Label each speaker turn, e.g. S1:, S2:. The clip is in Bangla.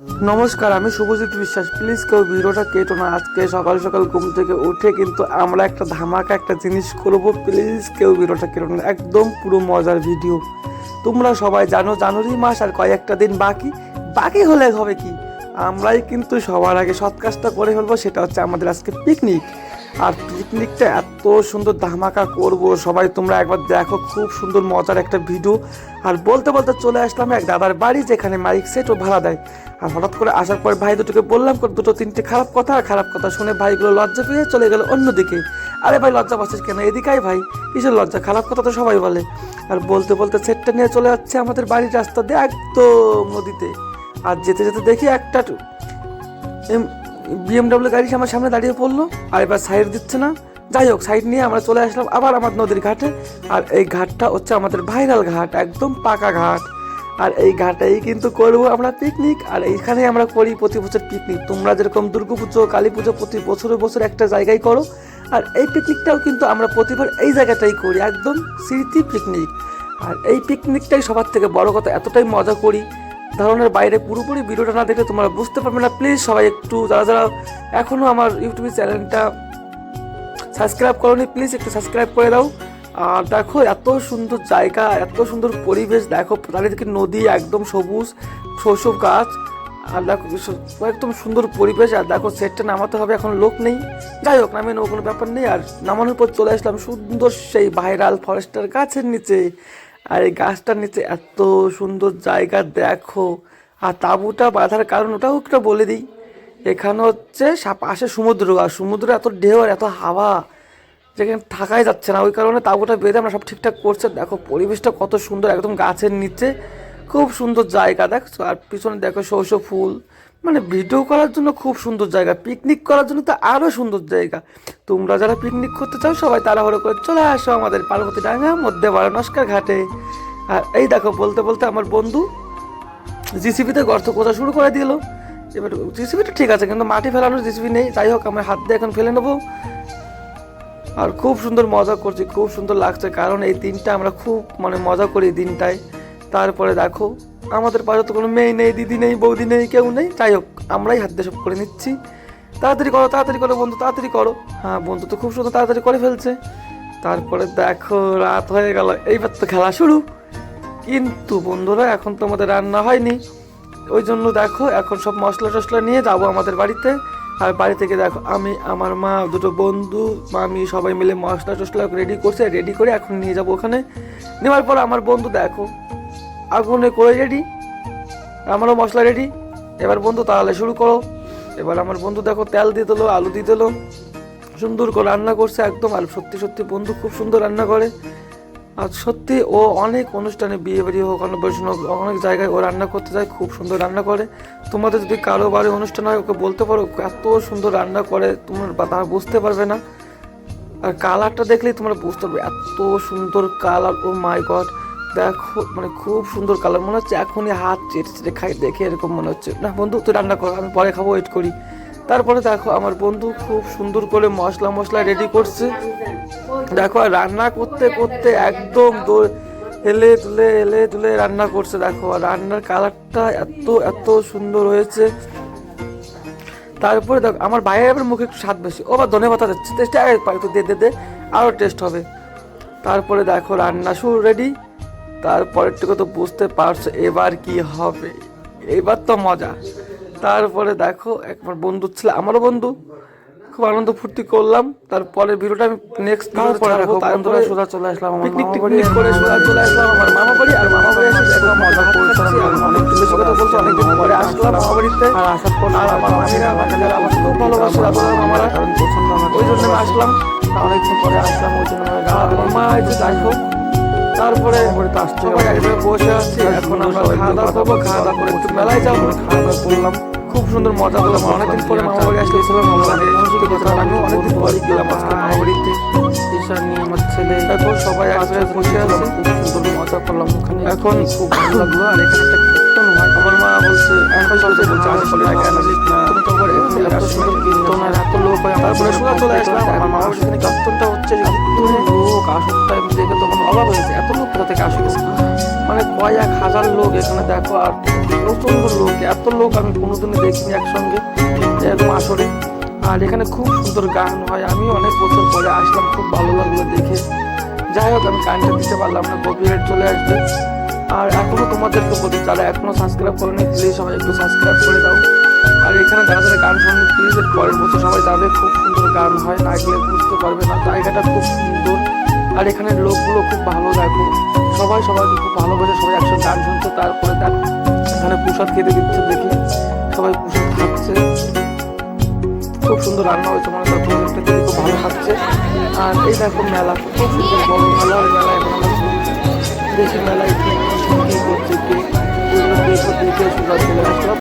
S1: নমস্কার, আমি শুভজিৎ বিশ্বাস। প্লিজ কেউ ভিডিওটা কেটো না। আজকে সকাল সকাল ঘুম থেকে উঠে কিন্তু আমরা একটা ধামাকা একটা জিনিস করব প্লিজ কেউ ভিডিওটা কেটো না। একদম পুরো মজার ভিডিও। তোমরা সবাই জানো, জানুয়ারি মাস আর কয়েকটা দিন বাকি। বাকি হলে হবে কি? আমরাই কিন্তু সবার আগে সৎ কাজটা করে ফেলব। সেটা হচ্ছে আমাদের আজকে পিকনিক আর পিকনিকটা এত সুন্দর ধামাকা করব। সবাই তোমরা একবার দেখো, খুব সুন্দর, মজার একটা ভিডিও। আর বলতে বলতে চলে আসলাম এক দাদার বাড়ি, যেখানে মাইক সেটও ভাড়া দেয়। আর হঠাৎ করে আসার পর ভাই দুটোকে বললাম দুটো তিনটে খারাপ কথা, আর খারাপ কথা শুনে ভাইগুলো লজ্জা পেয়ে চলে গেল অন্যদিকে। আরে ভাই, লজ্জা পাচ্ছিস কেন? এদিকাই ভাই। কিসের লজ্জা? খারাপ কথা তো সবাই বলে। আর বলতে বলতে সেটটা নিয়ে চলে যাচ্ছে আমাদের বাড়ির রাস্তা দিয়ে একদম নদীতে। আর যেতে যেতে দেখি একটা বিএমডাব্লিউ গাড়ি আমার সামনে দাঁড়িয়ে পড়ল, আর এবার সাইড দিচ্ছে না। যাই হোক, সাইড নিয়ে আমরা চলে আসলাম আবার আমার নদীর ঘাটে, আর এই ঘাটটা হচ্ছে আমাদের ভাইরাল ঘাট, একদম পাকা ঘাট। আর এই ঘাটেই কিন্তু করব আমরা পিকনিক আর এইখানে আমরা করি প্রতি বছর পিকনিক তোমরা যেরকম দুর্গা পুজো, কালী পুজো প্রতি বছরে বছর একটা জায়গায় করো, আর এই পিকনিকটাও কিন্তু আমরা প্রতিবার এই জায়গাটাই করি, একদম স্মৃতি পিকনিক আর এই পিকনিকটাই সবার থেকে বড় কথা, এতটাই মজা করি। ধারণের বাইরে পুরোপুরি ভিডিওটা না দেখলে তোমরা বুঝতে পারবে না। প্লিজ সবাই একটু যারা যারা এখনও আমার ইউটিউব চ্যানেলটা সাবস্ক্রাইব করোনি, প্লিজ একটু সাবস্ক্রাইব করে দাও। আর দেখো, এত সুন্দর জায়গা, এত সুন্দর পরিবেশ, দেখো, চারিদিকে নদী, একদম সবুজ, শৈশব গাছ, আর দেখো একদম সুন্দর পরিবেশ, আর দেখো, সেটটা নামাতে হবে, এখন লোক নেই। যাই হোক, নামে নেব, কোনো ব্যাপার নেই, আর নামানোর পর চলে আসলাম সুন্দর সেই ভাইরাল ফরেস্টের গাছের নিচে। আর এই গাছটার নিচে এত সুন্দর জায়গা দেখো। আর তাঁবুটা বাঁধার কারণ ওটাও একটা বলে দিই। এখানে হচ্ছে পাশে সমুদ্র, আর সমুদ্র এত ঢেউ আর এত হাওয়া যেখানে থাকাই যাচ্ছে না। ওই কারণে তাঁবুটা বেঁধে আমরা সব ঠিকঠাক করছে। দেখো পরিবেশটা কত সুন্দর, একদম গাছের নিচে। খুব সুন্দর জায়গা, দেখছ? আর পিছনে দেখো শস্য ফুল মানে ভিডিও করার জন্য খুব সুন্দর জায়গা। পিকনিক করার জন্য তো আরও সুন্দর জায়গা। তোমরা যারা পিকনিক করতে চাও, সবাই তাড়াহুড়ো করে চলে আসো আমাদের পার্বতী ডাঙ্গা মধ্যে বারানস্কার ঘাটে। আর এই দেখো, বলতে বলতে আমার বন্ধু জিসিবিতে গর্ত খোঁজা শুরু করে দিল। এবার জিসিবিটা ঠিক আছে, কিন্তু মাটি ফেলানোর জিসিবি নেই। যাই হোক, আমরা হাত দিয়ে এখন ফেলে নেব। আর খুব সুন্দর মজা করছি, খুব সুন্দর লাগছে, কারণ এই দিনটা আমরা খুব মানে মজা করি দিনটায়। তারপরে দেখো আমাদের পাশে তো কোনো মেয়ে নেই, দিদি নেই, বৌদি নেই, কেউ নেই। যাই হোক, আমরাই হাত দিয়ে সব করে নিচ্ছি। তাড়াতাড়ি করো তাড়াতাড়ি করো বন্ধু, তাড়াতাড়ি করো। হ্যাঁ বন্ধু তো খুব সুন্দর তাড়াতাড়ি করে ফেলছে। তারপরে দেখো, রাত হয়ে গেল। এইবার তো খেলা শুরু। কিন্তু বন্ধুরা, এখন তো আমাদের রান্না হয়নি। ওই জন্য দেখো, এখন সব মশলা টশলা নিয়ে যাব আমাদের বাড়িতে। আর বাড়ি থেকে দেখো, আমি, আমার মা, দুটো বন্ধু, মামি সবাই মিলে মশলা টশলা রেডি করছে, রেডি করে এখন নিয়ে যাব ওখানে। নেওয়ার পর আমার বন্ধু দেখো আগুনে করে রেডি আমারও মশলা রেডি এবার বন্ধু, তাহলে শুরু করো। এবার আমার বন্ধু, দেখো, তেল দিয়ে দিলো, আলু দিয়ে দিলো। সুন্দর করে রান্না করছে একদম। আর সত্যি সত্যি বন্ধু, খুব সুন্দর রান্না করে। আর সত্যি ও অনেক অনুষ্ঠানে বিয়ে বাড়ি হোক, অন্নপ্রাশন হোক, অনেক জায়গায় ও রান্না করতে যায়, খুব সুন্দর রান্না করে। তোমাদের যদি কারও বাড়ি অনুষ্ঠান হয়, ওকে বলতে পারো, এত সুন্দর রান্না করে, তোমার তারা বুঝতে পারবে না। আর কালারটা দেখলেই তোমরা বুঝতে পারবে, এত সুন্দর কালার ও মাই গড দেখো মানে খুব সুন্দর কালার মনে হচ্ছে এখনই হাত চেটে চেটে খাই, দেখে এরকম মনে হচ্ছে, না বন্ধু, তুই রান্না কর, আমি পরে খাব ওয়েট করি। তারপরে দেখো আমার বন্ধু খুব সুন্দর করে মশলা মশলা রেডি করছে। দেখো রান্না করতে করতে একদম হেলে তুলে হেলে তুলে রান্না করছে, দেখো। রান্নার কালারটা এত এত সুন্দর হয়েছে। তারপরে দেখো, আমার ভাইয়ের মুখে একটু স্বাদ বেশি। ও বা ধনে পাতা দিচ্ছে। টেস্ট একটু দে দে দে আরও টেস্ট হবে। তারপরে দেখো রান্না শুরু রেডি তারপরেরটুকু তো বুঝতে পারছ এবার কি হবে। এবার তো মজা। তারপরে দেখো একবার বন্ধু ছিল আমারও বন্ধু। খুব আনন্দ ফুর্তি করলাম। তারপরে ভিডিওটা আমি নেক্সট
S2: তারপরে
S1: তারপরে
S2: দেখো
S1: তারপরে
S2: সোজা চলে আসলাম আমার
S1: পিকনিক
S2: মামা বাড়ি
S1: টিকনিক করে সোজা চলে আসলাম আমার মামা বাড়ি আর মামা বাড়ি এসে একদম মজা করছিলাম অনেক দিন কথা বলছো অনেকদিন পরে আসলাম মামা বাড়িতে
S2: আর আসার পর
S1: আর আমার মামিরা বাচ্চারা আমার খুব ভালোবাসে দাদা মামারা।
S2: কারণ প্রচণ্ড আমার
S1: ওই জন্য আসলাম।
S2: অনেকদিন পরে আসলাম ওই জন্য আমার
S1: মা এসে হোক তারপরে
S2: আসছে
S1: বসে এখন আমরা খাওয়া দাওয়া করব খাওয়া দাওয়া করে একটু মেলায় যাব। খাওয়া দাওয়া করলাম। খুব সুন্দর মজা করলাম অনেকদিন পরে মামা বাড়ি আসলেছিলাম মামা বাড়ি সত্যি কথা আমিও অনেকদিন পরে গেলাম আজকে মামা বাড়িতে।
S2: ঈশা নিয়ে আমার ছেলে
S1: দেখো সবাই একসাথে বসে আছে।
S2: খুব সুন্দর মজা করলাম ওখানে।
S1: এখন
S2: খুব ভালো লাগল আর এখানে একটা কীর্তন হয়।
S1: আমার মা বলছে এখন বলছে বলছে আমি বলে এনার্জি তুমি তো করে
S2: এত সুন্দর কীর্তন আর এত লোক হয়।
S1: তারপরে সোজা চলে আসলাম আমার
S2: সেখানে কীর্তনটা
S1: কয়েক হাজার লোক এখানে, দেখো, আর প্রচণ্ড লোক, এত লোক আমি কোনোদিনই দেখিনি একসঙ্গে এরকম আসরে আর এখানে খুব সুন্দর গান হয়, আমি অনেক বছর পরে আসলাম, খুব ভালো লাগল দেখে। যাই হোক, আমি গানটা দিতে পারলাম না কপিরাইট চলে আসবে। আর এখনও তোমাদেরকে বলি, যারা এখনও সাবস্ক্রাইব করেনি প্লিজ সবাই একটু সাবস্ক্রাইব করে দাও। আর এখানে যারা যারা গান শুনবে প্লিজ পরের বছর সবাই যাবে খুব সুন্দর গান হয়, না গেলে বুঝতে পারবে না, জায়গাটা খুব সুন্দর। আর এখানে লোকগুলো খুব ভালো দেখো সবাই সবাইকে খুব ভালোবাসে সবাই একসাথে গান শুনছে তারপরে দেখ এখানে প্রসাদ খেতে দিচ্ছে দেখি সবাই প্রসাদ খাচ্ছে খুব সুন্দর রান্না হয়েছে মানে তার প্রসাদটা খেতে খুব ভালো খাচ্ছে আর এই দেখো মেলা খুব সুন্দর বড় মেলা ওই মেলা এখন মেলায় কি করছে কে দেখে চলে আসলাম